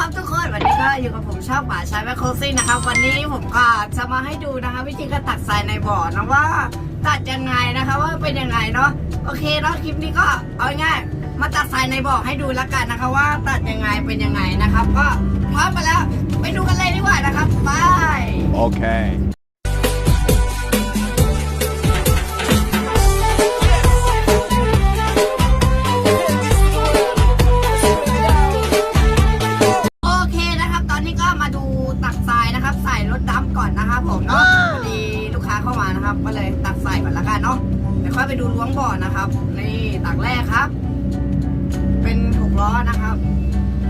ครับทุกคนวันนี้ก็อยู่กับผมชอบป่าชายแมคโครซี่นะครับ วันนี้ผมก็จะมาให้ดูนะคะ วิธีการตักทรายในบ่อนะว่าตัดยังไงนะคะว่าเป็นยังไงเนาะโอเคเนาะคลิปนี้ก็เอาง่ายมาตัดทรายในบ่อให้ดูแล้วกันนะคะ ว่าตัดยังไงเป็นยังไงนะครับ ก็พร้อมไปแล้วไปดูกันเลยดีกว่านะครับไปโอเค เดี๋ยวค่อยไปดูล้วงบ่อนะครับ นี่ตักแรกครับ เป็นหกล้อนะครับ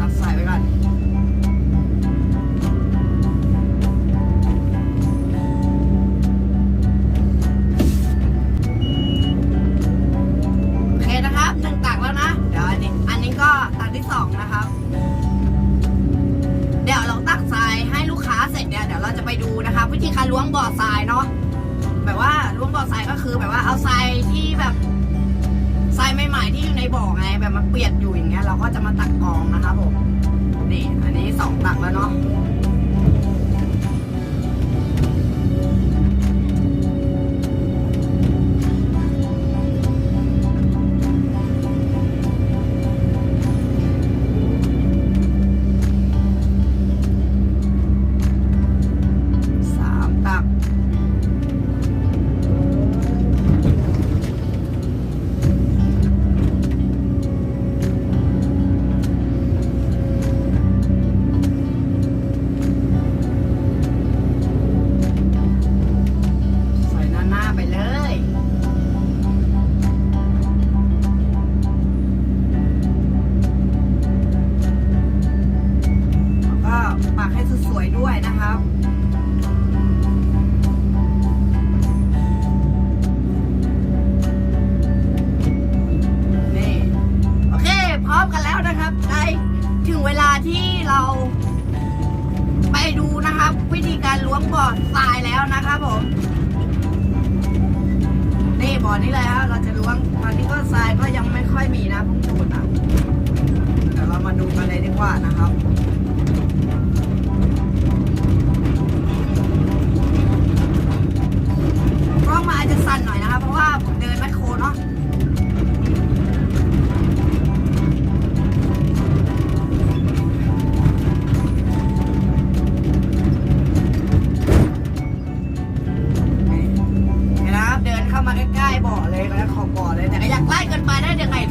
ตักใส่ไปก่อนโอเคนะครับหนึ่งตักแล้วนะ เดี๋ยวอันนี้ อันนี้ก็ตักที่สองนะครับ เดี๋ยวเราตักทรายให้ลูกค้าเสร็จเนี่ยเดี๋ยวเราจะไปดูนะคะวิธีการล้วงบ่อทรายเนาะ แบบว่าล้วงบ่อทรายก็คือแบบว่าเอาทรายที่แบบทรายใหม่ๆที่อยู่ในบ่อไงแบบมันเปียกอยู่อย่างเงี้ยเราก็จะมาตักกองนะคะผมนี่อันนี้สองตักแล้วเนาะ บ่อทรายแล้วนะครับผม นี่บ่อนี้เลยครับเราจะล้วงตอนนี้ก็ทรายก็ยังไม่ค่อยมีนะผมดูนะเดี๋ยวเรามาดูกันเลยดีกว่านะครับ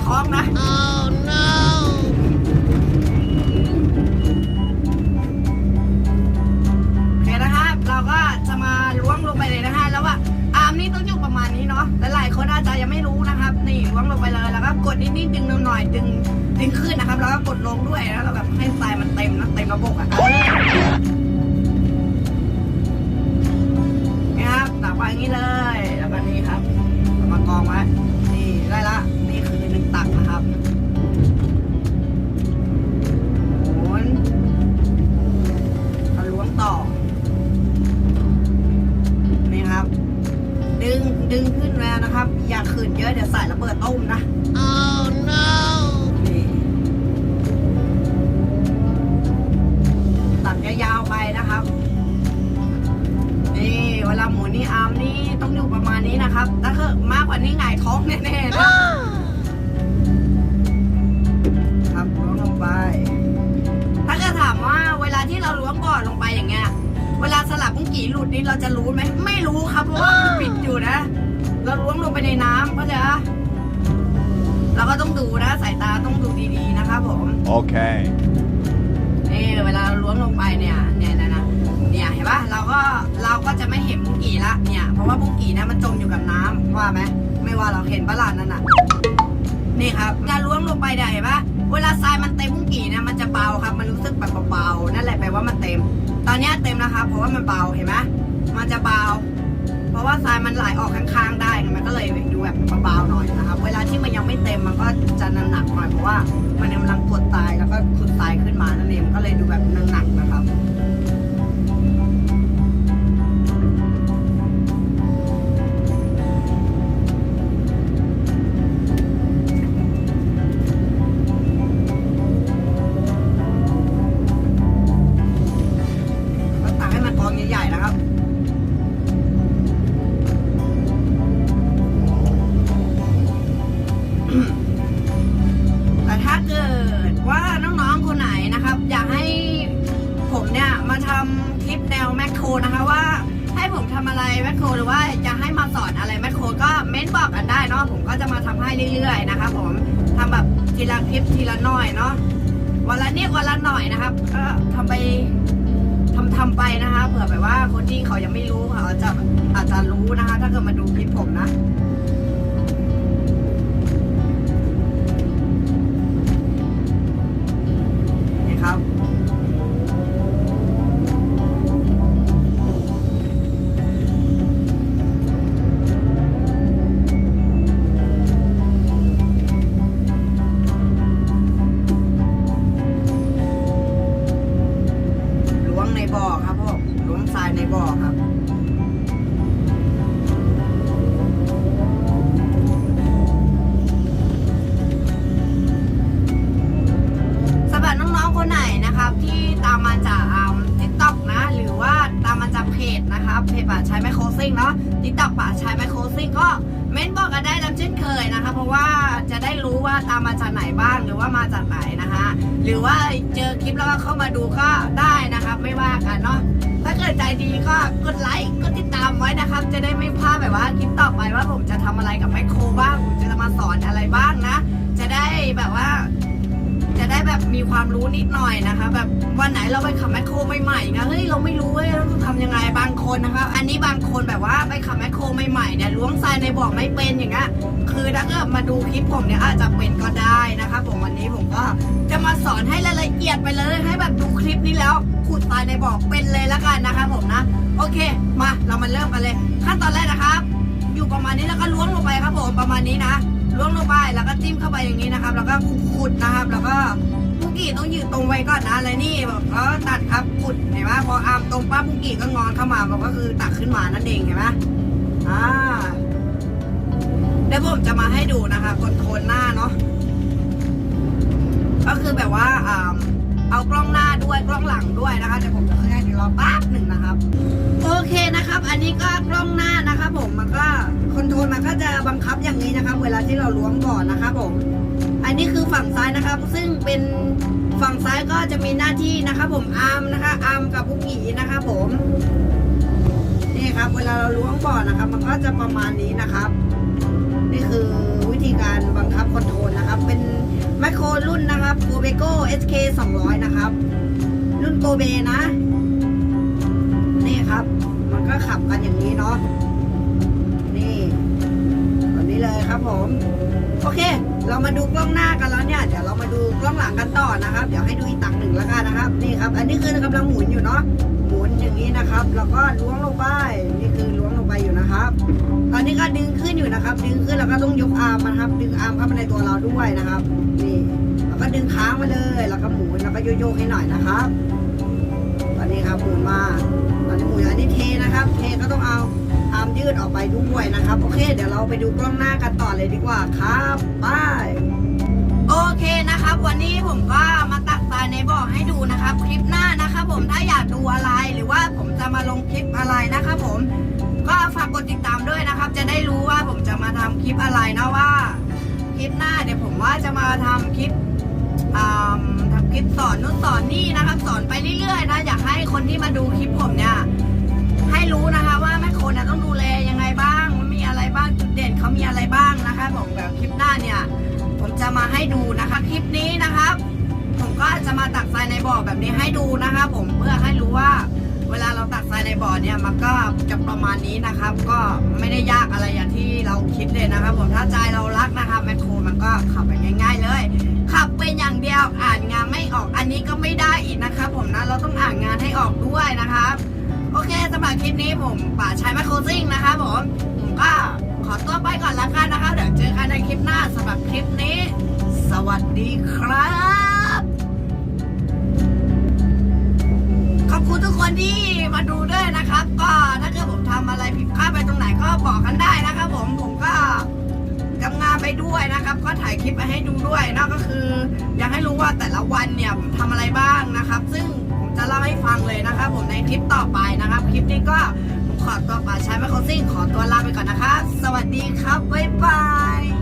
ท้องนะ oh no โอเคนะครับเราก็จะมาล้วงลงไปเลยนะฮะแล้วว่าอาร์มนี่ต้องอยู่ประมาณนี้เนาะแต่หลายคนอาจจะยังไม่รู้นะครับ นี่ล้วงลงไปเลยแล้วก็กดนิดๆดึงหน่อยๆดึงดึงขึ้นนะครับ แล้วก็กดลงด้วยแล้วเราแบบให้ทรายมันเต็มนะเต็มระบบอะเออนี่ครับตักไปอย่างนี้เลย ดึงดึงขึ้นแล้วนะครับ อย่าขืนเยอะเดี๋ยวใส่ระเบิดต้มนะ oh no นี่ตัดยาวๆไปนะครับ นี่เวลาหมุนนี่อาร์มนี่ต้องอยู่ประมาณนี้นะครับ ถ้าเกิดมากกว่านี้หงายท้องแน่ๆนะครับล้วงลงไป ถ้าจะถามว่าเวลาที่เราล้วงก่อนลงไปอย่างเงี้ย เวลาสลับมุ้งกี่หลุดนี่เราจะรู้ไหม ไม่รู้ครับเพราะว่ามันปิดอยู่นะ เราล้วงลงไปในน้ำก็จะเราก็ต้องดูนะสายตาต้องดูดีๆนะครับผม Okay. นี่เวลาเราล้วงลงไปเนี่ยเนี่ยนะนะเนี่ยเห็นปะเราก็เราก็จะไม่เห็นบุ้งกี่ละเนี่ยเพราะว่าบุ้งกี่นะมันจมอยู่กับน้ำว่าไหมไม่ว่าเราเห็นปะล่ะนั่นน่ะนี่ครับเวลาล้วงลงไปเนี่ยเห็นปะเวลาทรายมันเต็มบุ้งกี่เนี่ยมันจะเบาครับ มันรู้สึกแบบเบาๆนั่นแหละแปลว่ามันเต็ม ตอนเนี้ยเต็มแล้วครับเพราะว่ามันเบาเห็นไหมมันจะเบา เพราะว่าทรายมันไหลออกข้างๆได้มันก็เลยดูแบบเบาๆหน่อยนะครับเวลาที่มันยังไม่เต็มมันก็จะหนักๆหน่อยเพราะว่ามันกำลังกดทรายแล้วก็ขุดทรายขึ้นมานั่นเองมันก็เลยดูแบบหนักๆนะครับำคลิปแนวแมคโครนะคะว่าให้ผมทำอะไรแมคโครหรือว่าจะให้มาสอนอะไรแมคโครก็เม้นบอกกันได้เนาะผมก็จะมาทำให้เรื่อยๆนะคะผมทำแบบทีละคลิปทีละหน่อยเนาะวันละนิดวันละหน่อยนะครับ ก็ทำไปทำทำไปนะคะเผื่อแบบว่าคนที่เขายังไม่รู้เขาอาจจะอาจจะรู้นะคะ ถ้าเกิดมาดูคลิปผมนะ นะครับที่ตามมาจากทิกต็อกนะ หรือว่าตามมาจากเพจนะครับเพจป่าชายไมโครซิงเนาะทิกต็อกป่าชายไมโครซิงก็เม้นบอกกันได้ตามเช่นเคยนะคะ เพราะว่าจะได้รู้ว่าตามมาจากไหนบ้างหรือว่ามาจากไหนนะคะ หรือว่าเจอคลิปแล้วก็เข้ามาดูก็ได้นะครับ ไม่ว่ากันเนาะถ้าเกิดใจดีก็กดไลค์กดติดตามไว้นะครับ จะได้ไม่พลาดแบบว่าคลิปต่อไปว่าผมจะทำอะไรกับไมโครบ้างผมจะมาสอนอะไรบ้างนะ จะได้แบบว่า จะได้แบบมีความรู้นิดหน่อยนะคะ แบบวันไหนเราไปขับแมคโครใหม่ๆนะเฮ้ยเราไม่รู้เว้ยเราต้องทำยังไงบางคนนะคะ อันนี้บางคนแบบว่าไปขับแมคโครใหม่ๆเนี่ยล้วงทรายในบ่อไม่เป็นอย่างเงี้ยคือถ้าเกิดมาดูคลิปผมเนี่ยอาจจะเป็นก็ได้นะคะผมวันนี้ผมก็จะมาสอนให้รายละเอียดไปเลยให้แบบดูคลิปนี้แล้วขุดทรายในบ่อเป็นเลยละกันนะคะผมนะ โอเค มาเรามาเริ่มกันเลย ขั้นตอนแรกนะครับ ล้วงลงไปครับผมประมาณนี้นะล้วงลงไปแล้วก็จิ้มเข้าไปอย่างนี้นะครับ แล้วก็ขุดนะครับ แล้วก็ปุกี้ต้องยืนตรงไว้ก่อนนะแล้วนี่แบบก็ตัดครับขุดเห็นไหมพออามตรงปั๊บปุกี้ก็งอนเข้ามามันก็คือตักขึ้นมานั่นเองเห็นไหมอ่าเดี๋ยวผมจะมาให้ดูนะคะคนโทรลหน้าเนาะก็คือแบบว่าอ่าเอากล้องหน้าด้วยกล้องหลังด้วยนะคะเดี๋ยวผมจะให้ดูรอแป๊บหนึ่งนะครับ โอเคนะครับ อันนี้ก็กล้องหน้านะครับผมมันก็ คอนโทรลมันก็จะบังคับอย่างนี้นะครับ เวลาที่เราล้วงก่อนนะครับผม อันนี้คือฝั่งซ้ายนะครับ ซึ่งเป็นฝั่งซ้ายก็จะมีหน้าที่นะครับ ผมอาร์มนะคะอาร์มกับพุกกี้นะครับผมนี่ครับ เวลาเราล้วงก่อนนะครับ มันก็จะประมาณนี้นะครับ นี่คือวิธีการบังคับคอนโทรลนะครับ เป็นไมโครรุ่นนะครับโกเบโก้ SK 200 นะครับ รุ่นโกเบนะ นี่ครับ มันก็ขับกันอย่างนี้เนาะ เลยครับผม โอเค เรามาดูกล้องหน้ากันแล้วเนี่ยเดี๋ยวเรามาดูกล้องหลังกันต่อนะครับ เดี๋ยวให้ดูอีกตังหนึ่งแล้วกันนะครับ นี่ครับ อันนี้คือกำลังหมุนอยู่เนาะหมุนอย่างนี้นะครับ แล้วก็ล้วงลงไปนี่คือล้วงลงไปอยู่นะครับ ตอนนี้ก็ดึงขึ้นอยู่นะครับ ดึงขึ้นแล้วก็ต้องยกอาร์มนะครับ ดึงอาร์มเข้ามาในตัวเราด้วยนะครับ นี่แล้วก็ดึงค้างมาเลย แล้วก็หมุนแล้วก็โยกให้หน่อยนะครับ นนี้ครับหมุนมาตอนนี้หมุนอันนี้เทนะครับ เทก็ต้องเอาอามยืดออกไปด้วยนะครับ โอเค เดี๋ยวเราไปดูกล้องหน้ากันต่อเลยดีกว่าครับไปโอเคนะครับ วันนี้ผมก็มาตักทรายในบ่อให้ดูนะครับ คลิปหน้านะครับ ผมถ้าอยากดูอะไรหรือว่าผมจะมาลงคลิปอะไรนะครับ ผมก็ฝากกดติดตามด้วยนะครับ จะได้รู้ว่าผมจะมาทำคลิปอะไรนะว่า คลิปหน้าเดี๋ยวผมว่าจะมาทำคลิปอ่า คลิปสอนนู่นสอนนี่นะครับ สอนไปเรื่อยๆนะอยากให้คนที่มาดูคลิปผมเนี่ยให้รู้นะคะว่าแม่โคนะต้องดูแลยังไงบ้างมันมีอะไรบ้างจุดเด่นเขามีอะไรบ้างนะคะผมแบบคลิปหน้าเนี่ยผมจะมาให้ดูนะคะคลิปนี้นะครับ ผมก็จะมาตักทรายในบ่อแบบนี้ให้ดูนะคะผมเพื่อให้รู้ว่าเวลาเราตักทรายในบ่อเนี่ยมันก็จะประมาณนี้นะครับ ก็ไม่ได้ยากอะไรอย่างที่เราคิดเลยนะครับ ผมถ้าใจเรารักนะครับแมคโครมันก็ขับไปง่าย ๆ อ่าวอ่านงานไม่ออกอันนี้ก็ไม่ได้อีกนะครับผมนะเราต้องอ่านงานให้ออกด้วยนะครับโอเคสำหรับคลิปนี้ผมป่าชายมคโครซิ่งนะครับผมผมก็ขอตัวไปก่อนละกันนะครับเดี๋ยวเจอกันในคลิปหน้าสำหรับคลิปนี้ สวัสดีครับ ขอบคุณทุกคนที่มาดูด้วยนะครับ ก็ถ้าเกิดผมทำอะไรผิดพลาดไปตรงไหนก็บอกกันได้นะครับผมผมก็ ทำงานไปด้วยนะครับ ก็ถ่ายคลิปไปให้ดูด้วยนะก็คือ อยากให้รู้ว่าแต่ละวันเนี่ยผมทำอะไรบ้างนะครับ ซึ่งผมจะเล่าให้ฟังเลยนะครับ ผมในคลิปต่อไปนะครับ คลิปนี้ก็ผมขอตัวป่าใช้ไมโครซิ่งขอตัวลาไปก่อนนะครับ สวัสดีครับบ๊ายบาย